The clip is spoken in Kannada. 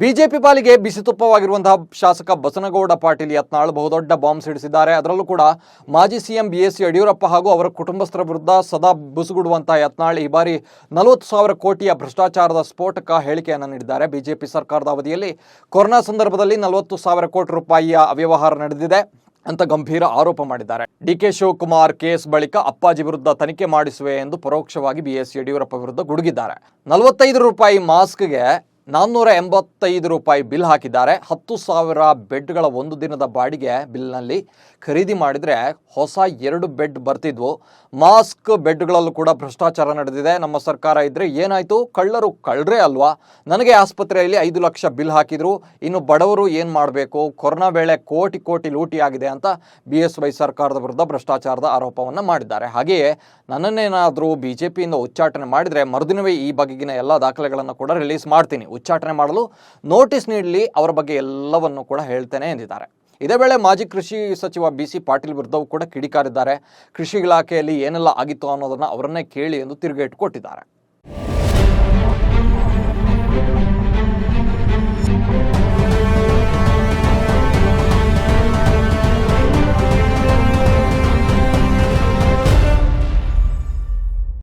ಬಿಜೆಪಿ ಪಾಲಿಗೆ ಬಿಸಿ ತುಪ್ಪವಾಗಿರುವಂತಹ ಶಾಸಕ ಬಸನಗೌಡ ಪಾಟೀಲ್ ಯತ್ನಾಳ್ ಬಹುದೊಡ್ಡ ಬಾಂಬ್ ಸಿಡಿಸಿದ್ದಾರೆ. ಅದರಲ್ಲೂ ಕೂಡ ಮಾಜಿ ಸಿಎಂ ಬಿ ಎಸ್ ಯಡಿಯೂರಪ್ಪ ಹಾಗೂ ಅವರ ಕುಟುಂಬಸ್ಥರ ವಿರುದ್ಧ ಸದಾ ಬುಸುಗುಡುವಂತಹ ಯತ್ನಾಳ್ ಈ ಬಾರಿ ನಲವತ್ತು ಸಾವಿರ ಕೋಟಿಯ ಭ್ರಷ್ಟಾಚಾರದ ಸ್ಫೋಟಕ ಹೇಳಿಕೆಯನ್ನು ನೀಡಿದ್ದಾರೆ. ಬಿಜೆಪಿ ಸರ್ಕಾರದ ಅವಧಿಯಲ್ಲಿ ಕೊರೋನಾ ಸಂದರ್ಭದಲ್ಲಿ ನಲವತ್ತು ಸಾವಿರ ಕೋಟಿ ರೂಪಾಯಿಯ ಅವ್ಯವಹಾರ ನಡೆದಿದೆ ಅಂತ ಗಂಭೀರ ಆರೋಪ ಮಾಡಿದ್ದಾರೆ. ಡಿ ಕೆ ಶಿವಕುಮಾರ್ ಕೇಸ್ ಬಳಿಕ ಅಪ್ಪಾಜಿ ವಿರುದ್ಧ ತನಿಖೆ ಮಾಡಿಸುವೆ ಎಂದು ಪರೋಕ್ಷವಾಗಿ ಬಿ ಎಸ್ ಯಡಿಯೂರಪ್ಪ ವಿರುದ್ಧ ಗುಡುಗಿದ್ದಾರೆ. ನಲವತ್ತೈದು ರೂಪಾಯಿ ಮಾಸ್ಕ್ಗೆ ನಾನ್ನೂರ ಎಂಬತ್ತೈದು ರೂಪಾಯಿ ಬಿಲ್ ಹಾಕಿದ್ದಾರೆ. ಹತ್ತು ಸಾವಿರ ಬೆಡ್ಗಳ ಒಂದು ದಿನದ ಬಾಡಿಗೆ ಬಿಲ್ನಲ್ಲಿ ಖರೀದಿ ಮಾಡಿದರೆ ಹೊಸ ಎರಡು ಬೆಡ್ ಬರ್ತಿದ್ವು. ಮಾಸ್ಕ್ ಬೆಡ್ಗಳಲ್ಲೂ ಕೂಡ ಭ್ರಷ್ಟಾಚಾರ ನಡೆದಿದೆ. ನಮ್ಮ ಸರ್ಕಾರ ಇದ್ದರೆ ಏನಾಯಿತು? ಕಳ್ಳರು ಕಳ್ಳರೇ ಅಲ್ವಾ? ನನಗೆ ಆಸ್ಪತ್ರೆಯಲ್ಲಿ ಐದು ಲಕ್ಷ ಬಿಲ್ ಹಾಕಿದರು. ಇನ್ನು ಬಡವರು ಏನು ಮಾಡಬೇಕು? ಕೊರೋನಾ ವೇಳೆ ಕೋಟಿ ಕೋಟಿ ಲೂಟಿ ಆಗಿದೆ ಅಂತ ಬಿ ಎಸ್ ವೈ ಸರ್ಕಾರದ ವಿರುದ್ಧ ಭ್ರಷ್ಟಾಚಾರದ ಆರೋಪವನ್ನು ಮಾಡಿದ್ದಾರೆ. ಹಾಗೆಯೇ ನನ್ನನ್ನೇನಾದರೂ ಬಿ ಜೆ ಪಿಯಿಂದ ಉಚ್ಚಾಟನೆ ಮಾಡಿದರೆ ಮರುದಿನವೇ ಈ ಬಗೆಗಿನ ಎಲ್ಲ ದಾಖಲೆಗಳನ್ನು ಕೂಡ ರಿಲೀಸ್ ಮಾಡ್ತೀನಿ. ಉಚ್ಚಾಟನೆ ಮಾಡಲು ನೋಟಿಸ್ ನೀಡಲಿ ಅವರ ಬಗ್ಗೆ ಎಲ್ಲವನ್ನು ಕೂಡ ಹೇಳ್ತೇನೆ ಎಂದಿದ್ದಾರೆ. ಇದೇ ವೇಳೆ ಮಾಜಿ ಕೃಷಿ ಸಚಿವ ಬಿ ಸಿ ಪಾಟೀಲ್ ವಿರುದ್ಧವೂ ಕೂಡ ಕಿಡಿಕಾರಿದ್ದಾರೆ. ಕೃಷಿ ಇಲಾಖೆಯಲ್ಲಿ ಏನೆಲ್ಲ ಆಗಿತ್ತು ಅನ್ನೋದನ್ನು ಅವರನ್ನೇ ಕೇಳಿ ಎಂದು ತಿರುಗೇಟು ಕೊಟ್ಟಿದ್ದಾರೆ.